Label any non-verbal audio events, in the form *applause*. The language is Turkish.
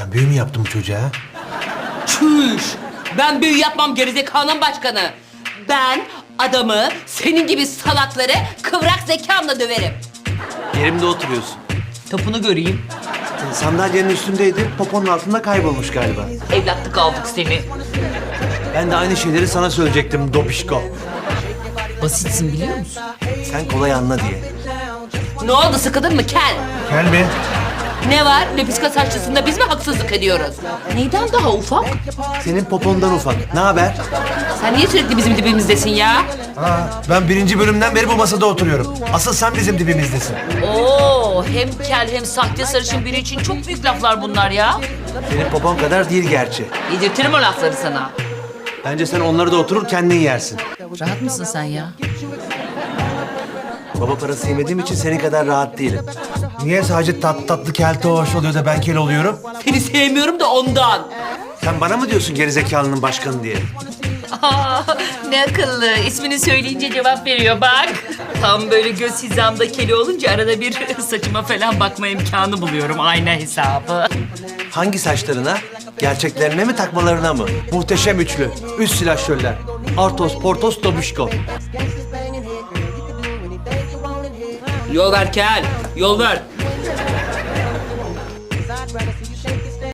Sen büyü mü yaptın bu çocuğa? Çüş! Ben büyü yapmam gerizekalının başkanı. Ben adamı senin gibi salakları kıvrak zekamla döverim. Yerimde oturuyorsun. Topunu göreyim. Sandalyenin üstündeydi, poponun altında kaybolmuş galiba. Evlatlık aldık seni. Ben de aynı şeyleri sana söyleyecektim Dopişko. Basitsin biliyor musun? Sen kolay anla diye. Ne oldu sıkıldın mı kel? Gel mi? Ne var? Lepiska saçlısında biz mi haksızlık ediyoruz? Neyden daha ufak? Senin popondan ufak. Ne haber? Sen niye sürekli bizim dibimizdesin ya? Ha, ben birinci bölümden beri bu masada oturuyorum. Asıl sen bizim dibimizdesin. Oo, hem kel hem sahte sarışın biri için çok büyük laflar bunlar ya. Senin popon kadar değil gerçi. Yedirtirim o lafları sana. Bence sen onları da oturur kendin yersin. Rahat mısın sen ya? Baba parası yemediğim için senin kadar rahat değilim. Niye sadece tat tatlı kelte hoş oluyor da ben kel oluyorum? Seni sevmiyorum da ondan. Sen bana mı diyorsun gerizekalının başkanı diye? Aa, ne akıllı. İsmini söyleyince cevap veriyor bak. Tam böyle göz hizamda keli olunca arada bir *laughs* saçıma falan bakma imkanı buluyorum ayna hesabı. Hangi saçlarına? Gerçeklerine mi takmalarına mı? Muhteşem üçlü. Üst silahşörler. Artos, Portos, Dobişko. Yol ver Kel. Yol ver.